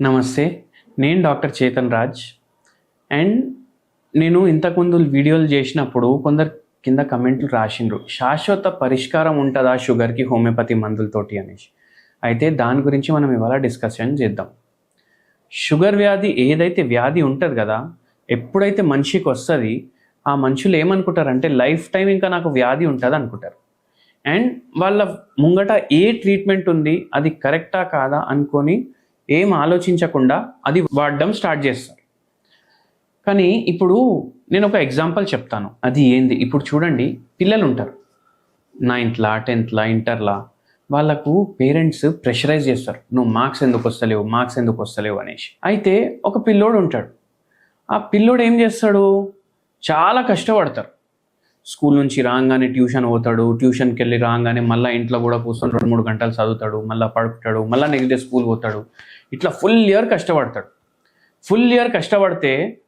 నమస్తే నేను doctor Chetan Raj. And నేను ఇంతకుముందు వీడియోలు చేసినప్పుడు కొందరు కింద కమెంట్లు రాసిండ్రు శాశ్వత పరిష్కారం ఉంటుందా షుగర్కి హోమియోపతి మందులతోటి? అనేసి. అయితే దాని గురించి మనం ఇవాళ డిస్కషన్ చేద్దాం. షుగర్ వ్యాధి ఏదైతే వ్యాధి ఉంటుంది కదా ఎప్పుడైతే మనిషికి వస్తుంది ఆ మనుషులు ఏమనుకుంటారంటే లైఫ్ టైం ఇంకా నాకు వ్యాధి ఉంటుంది అనుకుంటారు. అండ్ వాళ్ళ ముంగట ఏ ట్రీట్మెంట్ ఉంది అది కరెక్టా కాదా అనుకొని ఏం ఆలోచించకుండా అది వాడడం స్టార్ట్ చేస్తారు. కానీ ఇప్పుడు నేను ఒక ఎగ్జాంపుల్ చెప్తాను. అది ఏంది? ఇప్పుడు చూడండి పిల్లలు ఉంటారు నైన్త్లా టెన్త్లా ఇంటర్లా వాళ్ళకు పేరెంట్స్ ప్రెషరైజ్ చేస్తారు. నువ్వు మార్క్స్ ఎందుకు వస్తలేవు? మార్క్స్ ఎందుకు వస్తలేవు? అనేసి. అయితే ఒక పిల్లోడు ఉంటాడు. ఆ పిల్లోడు ఏం చేస్తాడు? చాలా కష్టపడతారు. స్కూల్ నుంచి రాగానే ట్యూషన్ పోతాడు. ట్యూషన్కి వెళ్ళి రాగానే మళ్ళీ ఇంట్లో కూడా కూర్చొని రెండు మూడు గంటలు చదువుతాడు. మళ్ళీ పడుకుంటాడు. మళ్ళీ నెక్స్ట్ డే స్కూల్ పోతాడు. ఇట్లా ఫుల్ ఇయర్ కష్టపడతాడు. ఫుల్ ఇయర్ కష్టపడితే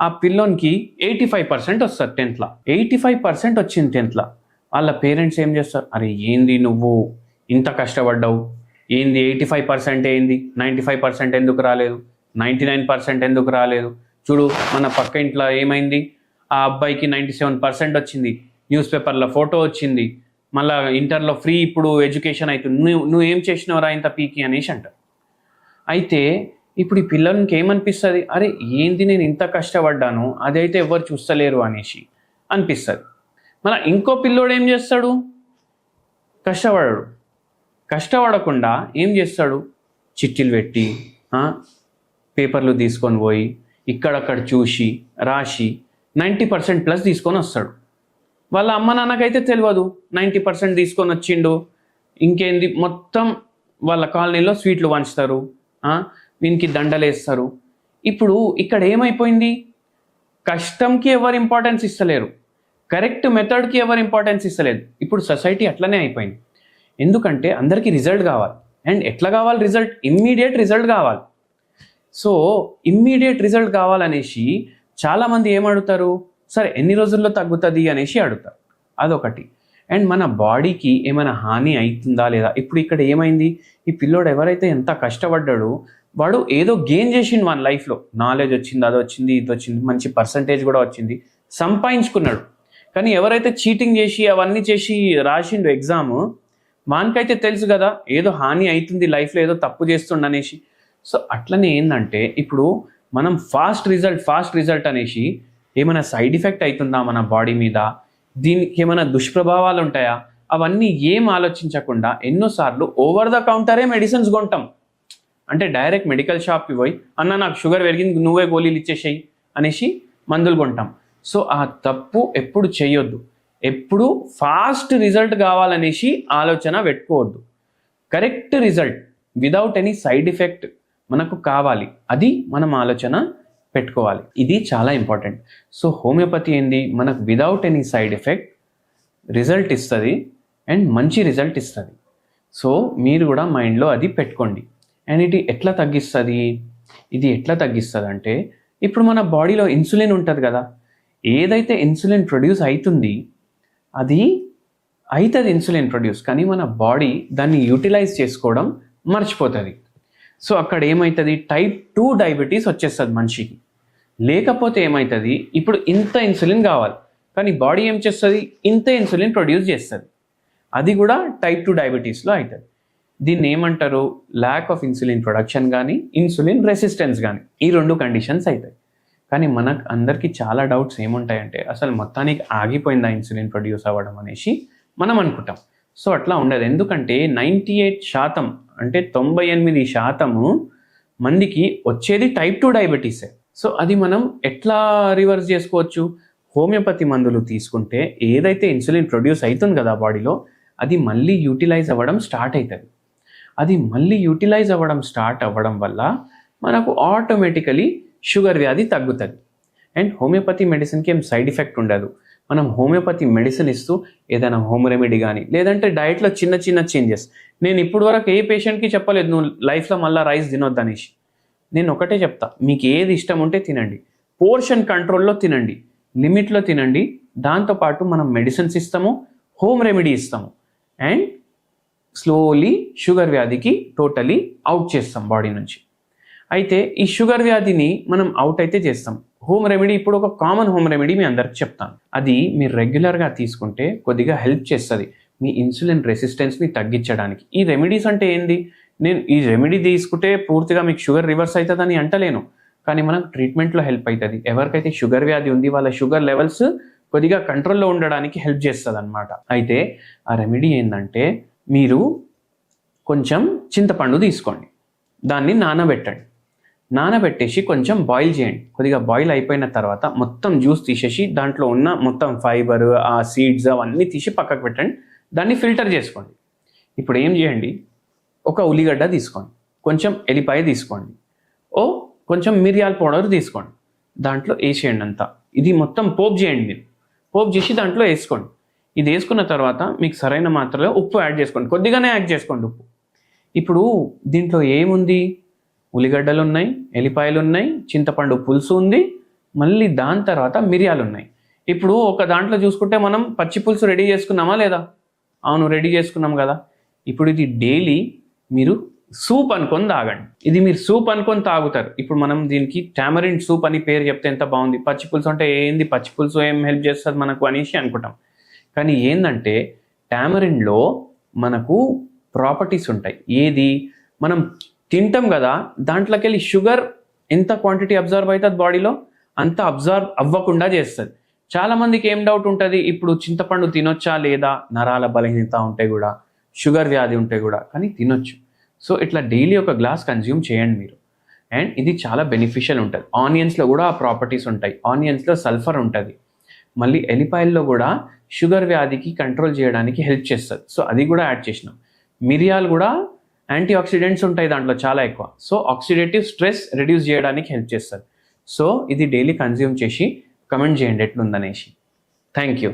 ఆ పిల్లోనికి ఎయిటీ ఫైవ్ పర్సెంట్ వస్తుంది టెన్త్లో. ఎయిటీ ఫైవ్ పర్సెంట్ వచ్చింది టెన్త్లో. వాళ్ళ పేరెంట్స్ ఏం చేస్తారు? అరే ఏంది నువ్వు? ఇంత కష్టపడ్డావు. ఏంది ఎయిటీ ఫైవ్ పర్సెంట్ ఏంది? నైంటీ ఫైవ్ పర్సెంట్ ఎందుకు రాలేదు? నైంటీ నైన్ పర్సెంట్ ఎందుకు రాలేదు? చూడు మన పక్క ఇంట్లో ఏమైంది? ఆ అబ్బాయికి నైంటీ సెవెన్ పర్సెంట్ వచ్చింది. న్యూస్ పేపర్లో ఫోటో వచ్చింది. మళ్ళీ ఇంటర్లో ఫ్రీ ఇప్పుడు ఎడ్యుకేషన్ అవుతుంది నువ్వు నువ్వు ఏం చేసినవరా ఇంత పీకి అనేసి అంటారు. అయితే ఇప్పుడు ఈ పిల్లలకి ఏమనిపిస్తుంది అరే ఏంది నేను ఇంత కష్టపడ్డాను? అదైతే ఎవరు చూస్తలేరు అనేసి అనిపిస్తుంది. మన ఇంకో పిల్లోడు ఏం చేస్తాడు? కష్టపడడు. కష్టపడకుండా ఏం చేస్తాడు? చిట్టీలు పెట్టి పేపర్లు తీసుకొని పోయి ఇక్కడక్కడ చూసి రాసి నైంటీ పర్సెంట్ ప్లస్ తీసుకొని వస్తాడు. వాళ్ళ అమ్మ నాన్నకైతే తెలియదు. నైంటీ పర్సెంట్ తీసుకొని వచ్చిండు. ఇంకేంది? మొత్తం వాళ్ళ కాలనీలో స్వీట్లు పంచుతారు. దీనికి దండలేస్తారు. ఇప్పుడు ఇక్కడ ఏమైపోయింది? కష్టంకి ఎవరు ఇంపార్టెన్స్ ఇస్తలేరు. కరెక్ట్ మెథడ్కి ఎవరు ఇంపార్టెన్స్ ఇస్తలేదు. ఇప్పుడు సొసైటీ అట్లనే అయిపోయింది. ఎందుకంటే అందరికీ రిజల్ట్ కావాలి. అండ్ ఎట్లా కావాలి రిజల్ట్ ఇమ్మీడియట్ రిజల్ట్ కావాలి. సో ఇమ్మీడియట్ రిజల్ట్ కావాలనేసి చాలామంది ఏమడుగుతారు? సరే ఎన్ని రోజుల్లో తగ్గుతుంది? అనేసి అడుగుతారు. అదొకటి. అండ్ మన బాడీకి ఏమైనా హాని అవుతుందా లేదా? ఇప్పుడు ఇక్కడ ఏమైంది? ఈ పిల్లోడు ఎవరైతే ఎంత కష్టపడ్డాడో వాడు ఏదో గెయిన్ చేసిండు మన లైఫ్లో నాలెడ్జ్ వచ్చింది అది వచ్చింది ఇది వచ్చింది మంచి పర్సంటేజ్ కూడా వచ్చింది. సంపాదించుకున్నాడు. కానీ ఎవరైతే చీటింగ్ చేసి అవన్నీ చేసి రాసిండు ఎగ్జామ్ వానికైతే తెలుసు కదా ఏదో హాని అవుతుంది లైఫ్లో ఏదో తప్పు చేస్తుండ అనేసి. సో అట్లనే ఏంటంటే ఇప్పుడు మనం ఫాస్ట్ రిజల్ట్ ఫాస్ట్ రిజల్ట్ అనేసి ఏమైనా సైడ్ ఎఫెక్ట్ అవుతుందా మన బాడీ మీద? దీనికి ఏమైనా దుష్ప్రభావాలు ఉంటాయా? అవన్నీ ఏం ఆలోచించకుండా ఎన్నోసార్లు ఓవర్ ద కౌంటరే మెడిసిన్స్ కొంటాం. అంటే డైరెక్ట్ మెడికల్ షాప్కి పోయి అన్న నాకు షుగర్ పెరిగింది నువ్వే గోళీలు ఇచ్చేసేయి అనేసి మందులు కొంటాం. సో ఆ తప్పు ఎప్పుడు చేయొద్దు. ఎప్పుడు ఫాస్ట్ రిజల్ట్ కావాలనేసి ఆలోచన పెట్టుకోవద్దు. Correct result without any side effect మనకు కావాలి. అది మనం ఆలోచన పెట్టుకోవాలి. ఇది చాలా ఇంపార్టెంట్ సో హోమియోపతి ఏంది? మనకు without any side effect result ఇస్తుంది అండ్ మంచి రిజల్ట్ ఇస్తుంది. సో మీరు కూడా మైండ్లో అది పెట్టుకోండి. అండ్ ఇది ఎట్లా తగ్గిస్తుంది? ఇది ఎట్లా తగ్గిస్తుంది అంటే ఇప్పుడు మన బాడీలో ఇన్సులిన్ ఉంటుంది కదా. ఏదైతే ఇన్సులిన్ ప్రొడ్యూస్ అవుతుంది అది అవుతుంది ఇన్సులిన్ ప్రొడ్యూస్ కానీ మన బాడీ దాన్ని యూటిలైజ్ చేసుకోవడం మర్చిపోతుంది. సో అక్కడ ఏమవుతుంది టైప్ టూ డయాబెటీస్ వచ్చేస్తుంది మనిషికి. లేకపోతే ఏమవుతుంది ఇప్పుడు ఇంత ఇన్సులిన్ కావాలి. కానీ బాడీ ఏం చేస్తుంది? ఇంత ఇన్సులిన్ ప్రొడ్యూస్ చేస్తుంది. అది కూడా టైప్ టూ డయాబెటీస్లో అవుతుంది దీన్ని ఏమంటారు? ల్యాక్ ఆఫ్ ఇన్సులిన్ ప్రొడక్షన్ కానీ ఇన్సులిన్ రెసిస్టెన్స్ కానీ ఈ రెండు కండిషన్స్ అవుతాయి కానీ మనకు అందరికీ చాలా డౌట్స్ ఏముంటాయంటే అసలు మొత్తానికి ఆగిపోయిందా ఇన్సులిన్ ప్రొడ్యూస్ అవ్వడం అనేసి మనం అనుకుంటాం. సో అట్లా ఉండదు. ఎందుకంటే నైంటీ ఎయిట్ శాతం అంటే తొంభై ఎనిమిది శాతము మందికి వచ్చేది టైప్ టూ డయాబెటీసే. సో అది మనం ఎట్లా రివర్స్ చేసుకోవచ్చు? హోమియోపతి మందులు తీసుకుంటే ఏదైతే ఇన్సులిన్ ప్రొడ్యూస్ అవుతుంది కదా బాడీలో అది మళ్ళీ యూటిలైజ్ అవ్వడం స్టార్ట్ అవుతుంది అది మళ్ళీ యూటిలైజ్ అవ్వడం స్టార్ట్ అవ్వడం వల్ల మనకు ఆటోమేటికలీ షుగర్ వ్యాధి తగ్గుతుంది. అండ్ హోమియోపతి మెడిసిన్కి ఏం సైడ్ ఎఫెక్ట్ ఉండదు. మనం హోమియోపతి మెడిసిన్ ఇస్తూ ఏదైనా హోమ్ రెమెడీ కానీ లేదంటే డైట్లో చిన్న చిన్న చేంజెస్. నేను ఇప్పుడు వరకు ఏ పేషెంట్కి చెప్పలేదు నువ్వు లైఫ్లో మళ్ళీ రైస్ తినొద్దు అనేసి నేను ఒకటే చెప్తా. మీకు ఏది ఇష్టం ఉంటే తినండి. పోర్షన్ కంట్రోల్లో తినండి. లిమిట్లో తినండి. దాంతోపాటు మనం మెడిసిన్స్ ఇస్తాము హోమ్ రెమెడీ ఇస్తాము. అండ్ స్లోలీ షుగర్ వ్యాధికి టోటలీ అవుట్ చేస్తాం బాడీ నుంచి. అయితే ఈ షుగర్ వ్యాధిని మనం అవుట్ అయితే చేస్తాం. హోమ్ రెమెడీ ఇప్పుడు ఒక కామన్ హోమ్ రెమెడీ మీ అందరికి చెప్తాను. అది మీరు రెగ్యులర్గా తీసుకుంటే కొద్దిగా హెల్ప్ చేస్తుంది. మీ ఇన్సులిన్ రెసిస్టెన్స్ని తగ్గించడానికి. ఈ రెమెడీస్ అంటే ఏంది? నేను ఈ రెమెడీ తీసుకుంటే పూర్తిగా మీకు షుగర్ రివర్స్ అవుతుందని అంటలేను. కానీ మనకు ట్రీట్మెంట్లో హెల్ప్ అవుతుంది. ఎవరికైతే షుగర్ వ్యాధి ఉంది వాళ్ళ షుగర్ లెవెల్స్ కొద్దిగా కంట్రోల్లో ఉండడానికి హెల్ప్ చేస్తుంది అనమాట అయితే ఆ రెమెడీ ఏంటంటే మీరు కొంచెం చింతపండు తీసుకోండి. దాన్ని నానబెట్టండి. నానబెట్టేసి కొంచెం బాయిల్ చేయండి. కొద్దిగా బాయిల్ అయిపోయిన తర్వాత మొత్తం జ్యూస్ తీసేసి దాంట్లో ఉన్న మొత్తం ఫైబర్ ఆ సీడ్స్ అవన్నీ తీసి పక్కకు పెట్టండి. దాన్ని ఫిల్టర్ చేసుకోండి. ఇప్పుడు ఏం చేయండి? ఒక ఉల్లిగడ్డ తీసుకోండి. కొంచెం ఎలిపాయ తీసుకోండి. ఓ కొంచెం మిరియాల పౌడర్ తీసుకోండి. దాంట్లో వేసేయండి అంతా. ఇది మొత్తం పోపు చేయండి మీరు. పోపు చేసి దాంట్లో వేసుకోండి. ఇది వేసుకున్న తర్వాత మీకు సరైన మాత్రలో ఉప్పు యాడ్ చేసుకోండి. కొద్దిగానే యాడ్ చేసుకోండి ఉప్పు. ఇప్పుడు దీంట్లో ఏముంది? ఉల్లిగడ్డలు ఉన్నాయి ఎల్లిపాయలు ఉన్నాయి చింతపండు పులుసు ఉంది మళ్ళీ దాని తర్వాత మిరియాలు ఉన్నాయి. ఇప్పుడు ఒక దాంట్లో చూసుకుంటే మనం పచ్చి పులుసు రెడీ చేసుకున్నామా లేదా? అవును రెడీ చేసుకున్నాం కదా. ఇప్పుడు ఇది డైలీ మీరు సూప్ అనుకొని తాగండి. ఇది మీరు సూప్ అనుకొని తాగుతారు. ఇప్పుడు మనం దీనికి టామరిన్ సూప్ అని పేరు చెప్తే ఎంత బాగుంది? పచ్చి పులుసు అంటే ఏంది? పచ్చి పులుసు ఏం హెల్ప్ చేస్తుంది మనకు అనేసి అనుకుంటాం. కానీ ఏంటంటే టామరిన్లో మనకు ప్రాపర్టీస్ ఉంటాయి. ఏది? మనం తింటాం కదా దాంట్లోకి వెళ్ళి షుగర్ ఎంత క్వాంటిటీ అబ్జర్వ్ అవుతుంది బాడీలో అంత అబ్జర్వ్ అవ్వకుండా చేస్తుంది. చాలామందికి ఏం డౌట్ ఉంటుంది? ఇప్పుడు చింతపండు తినొచ్చా లేదా? నరాల బలహీనత ఉంటే కూడా. షుగర్ వ్యాధి ఉంటే కూడా కానీ తినొచ్చు. సో ఇట్లా డైలీ ఒక గ్లాస్ కన్జ్యూమ్ చేయండి మీరు. అండ్ ఇది చాలా బెనిఫిషియల్ ఉంటుంది. ఆనియన్స్లో కూడా ఆ ప్రాపర్టీస్ ఉంటాయి. ఆనియన్స్లో సల్ఫర్ ఉంటుంది. మళ్ళీ ఎలిపాయల్లో కూడా షుగర్ వ్యాధికి కంట్రోల్ చేయడానికి హెల్ప్ చేస్తుంది. సో అది కూడా యాడ్ చేసినాం. మిరియాలు కూడా యాంటీ ఆక్సిడెంట్స్ ఉంటాయి దాంట్లో చాలా ఎక్కువ. సో ఆక్సిడేటివ్ స్ట్రెస్ రెడ్యూస్ చేయడానికి హెల్ప్ చేస్తుంది. సో ఇది డైలీ కన్జ్యూమ్ చేసి కమెంట్ చేయండి ఎట్లుందనేసి. Thank you.